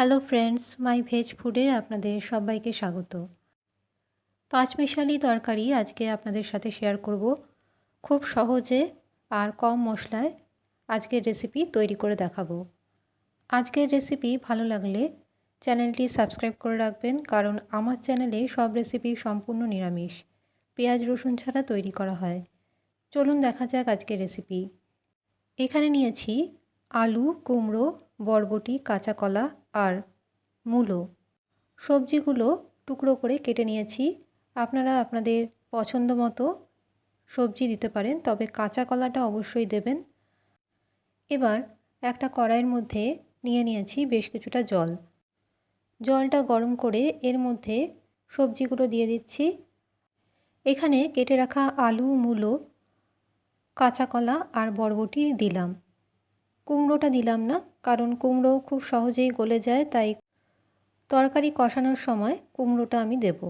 Hello friends মাই veg ফুডে আপনাদের সবাইকে স্বাগত। পাঁচমিশালি তরকারি আজকে আপনাদের সাথে শেয়ার করব। খুব সহজে আর কম মশলায় আজকের রেসিপি তৈরি করে দেখাবো। আজকের রেসিপি ভালো লাগলে চ্যানেলটি সাবস্ক্রাইব করে রাখবেন, কারণ আমার চ্যানেলে সব রেসিপি সম্পূর্ণ নিরামিষ। পেঁয়াজ, রসুন ছাড়া তৈরি করা হয়। চলুন দেখা যাক আজকের রেসিপি এখানে নিয়েছি আলু, কুমড়ো, বরবটি, কাঁচা কলা আর মূলো। সবজিগুলো টুকরো করে কেটে নিয়েছি। আপনারা আপনাদের পছন্দ মতো সবজি দিতে পারেন, তবে কাঁচা কলাটা অবশ্যই দেবেন। এবার একটা কড়াইয়ের মধ্যে নিয়ে নিয়েছি বেশ কিছুটা জল। জলটা গরম করে এর মধ্যে সবজিগুলো দিয়ে দিচ্ছি। এখানে কেটে রাখা আলু, মূলো, কাঁচা কলা আর বরবটি দিলাম। কুমড়োটা দিলাম না, কারণ কুমড়ো খুব সহজেই গলে যায়, তাই তরকারি কষানোর সময় কুমড়োটা আমি দেব।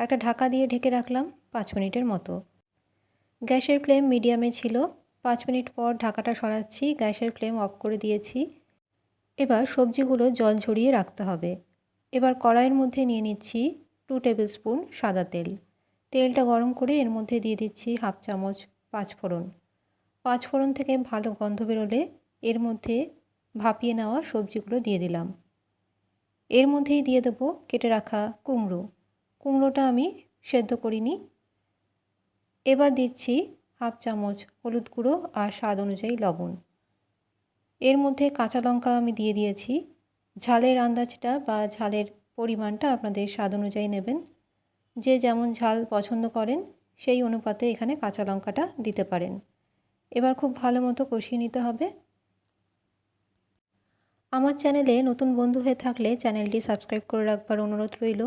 একটা ঢাকা দিয়ে ঢেকে রাখলাম পাঁচ মিনিটের মতো। গ্যাসের ফ্লেম মিডিয়ামে ছিল। পাঁচ মিনিট পর ঢাকাটা সরাচ্ছি, গ্যাসের ফ্লেম অফ করে দিয়েছি। এবার সবজিগুলো জল ঝরিয়ে রাখতে হবে। এবার কড়াইয়ের মধ্যে নিয়ে নিচ্ছি টু টেবিল স্পুন সাদা তেল। তেলটা গরম করে এর মধ্যে দিয়ে দিচ্ছি হাফ চামচ পাঁচফোড়ন। পাঁচফোড়ন থেকে ভালো গন্ধ বেরোলে এর মধ্যে ভাপিয়ে নেওয়া সবজিগুলো দিয়ে দিলাম। এর মধ্যেই দিয়ে দেবো কেটে রাখা কুমড়ো। কুমড়োটা আমি সেদ্ধ করিনি। এবার দিচ্ছি হাফ চামচ হলুদ গুঁড়ো আর স্বাদ অনুযায়ী লবণ। এর মধ্যে কাঁচা লঙ্কা আমি দিয়ে দিয়েছি। ঝালের আন্দাজটা বা ঝালের পরিমাণটা আপনাদের স্বাদ অনুযায়ী নেবেন। যে যেমন ঝাল পছন্দ করেন, সেই অনুপাতে এখানে কাঁচা লঙ্কাটা দিতে পারেন। এবার খুব ভালো মতো কষিয়ে নিতে হবে। আমার চ্যানেলে নতুন বন্ধু হয়ে থাকলে চ্যানেলটি সাবস্ক্রাইব করে রাখবার অনুরোধ রইল।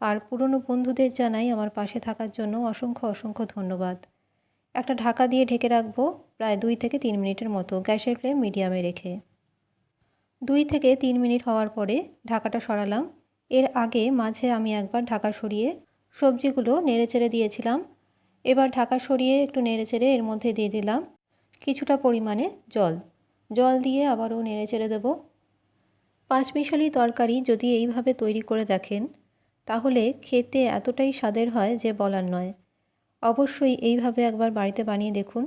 আর পুরনো বন্ধুদের জানাই আমার পাশে থাকার জন্য অসংখ্য অসংখ্য ধন্যবাদ। একটা ঢাকা দিয়ে ঢেকে রাখব প্রায় দুই থেকে তিন মিনিটের মতো গ্যাসের ফ্লেম মিডিয়ামে রেখে। দুই থেকে তিন মিনিট হওয়ার পরে ঢাকাটা সরালাম। এর আগে মাঝে আমি একবার ঢাকা সরিয়ে সবজিগুলো নেড়ে চেড়ে দিয়েছিলাম। এবার ঢাকা সরিয়ে একটু নেড়ে চেড়ে এর মধ্যে দিয়ে দিলাম কিছুটা পরিমাণে জল। জল দিয়ে আবারও নেড়ে চেড়ে দেবো। পাঁচমিশালি তরকারি যদি এইভাবে তৈরি করে দেখেন, তাহলে খেতে এতটাই স্বাদের হয় যে বলার নয়। অবশ্যই এইভাবে একবার বাড়িতে বানিয়ে দেখুন।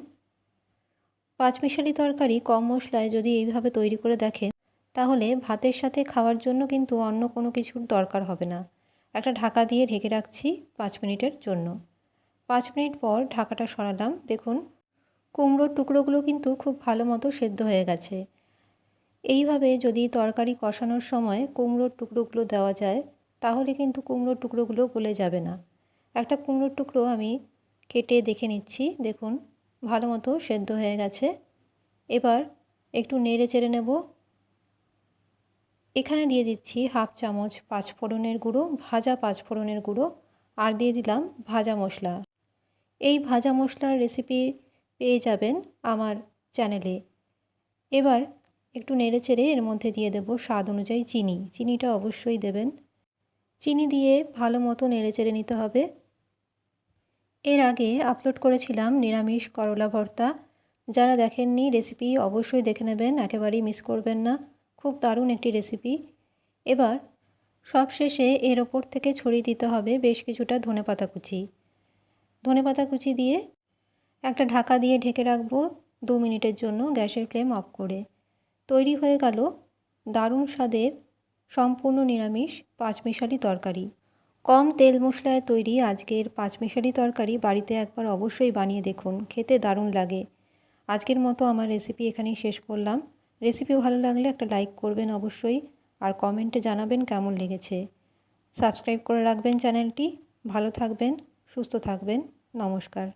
পাঁচমিশালি তরকারি কম মশলায় যদি এইভাবে তৈরি করে দেখেন, তাহলে ভাতের সাথে খাওয়ার জন্য কিন্তু অন্য কোনো কিছুর দরকার হবে না। একটা ঢাকা দিয়ে ঢেকে রাখছি পাঁচ মিনিটের জন্য। পাঁচ মিনিট পর ঢাকাটা সরালাম। দেখুন, কুমড়োর টুকরোগুলো কিন্তু খুব ভালো মতো সেদ্ধ হয়ে গেছে। এইভাবে যদি তরকারি কষানোর সময় কুমড়োর টুকরোগুলো দেওয়া যায়, তাহলে কিন্তু কুমড়োর টুকরোগুলো গলে যাবে না। একটা কুমড়োর টুকরো আমি কেটে দেখে নিচ্ছি, দেখুন ভালো মতো সেদ্ধ হয়ে গেছে। এবার একটু নেড়ে চেড়ে নেব। এখানে দিয়ে দিচ্ছি হাফ চামচ পাঁচফোড়নের গুঁড়ো, ভাজা পাঁচফোড়নের গুঁড়ো, আর দিয়ে দিলাম ভাজা মশলা। এই ভাজা মশলার রেসিপি পেয়ে যাবেন আমার চ্যানেলে। এবার একটু নেড়ে চেড়ে এর মধ্যে দিয়ে দেবো স্বাদ অনুযায়ী চিনি। চিনিটা অবশ্যই দেবেন। চিনি দিয়ে ভালো মতো নেড়ে চেড়ে নিতে হবে। এর আগে আপলোড করেছিলাম নিরামিষ করলা ভর্তা। যারা দেখেননি রেসিপি অবশ্যই দেখে নেবেন, একেবারেই মিস করবেন না। খুব দারুণ একটি রেসিপি এবার সব শেষে এর ওপর থেকে ছড়িয়ে দিতে হবে বেশ কিছুটা ধনে পাতা কুচি। ধনে পাতা কুচি দিয়ে একটা ঢাকা দিয়ে ঢেকে রাখব দু মিনিটের জন্য গ্যাসের ফ্লেম অফ করে। তৈরি হয়ে গেল দারুণ স্বাদের সম্পূর্ণ নিরামিষ পাঁচমিশালি তরকারি। কম তেল মশলায় তৈরি আজকের পাঁচমিশালি তরকারি বাড়িতে একবার অবশ্যই বানিয়ে দেখুন, খেতে দারুণ লাগে। আজকের মতো আমার রেসিপি এখানেই শেষ করলাম। রেসিপি ভালো লাগলে একটা লাইক করবেন অবশ্যই আর কমেন্টে জানাবেন কেমন লেগেছে। সাবস্ক্রাইব করে রাখবেন চ্যানেলটি ভালো থাকবেন, সুস্থ থাকবেন। নমস্কার।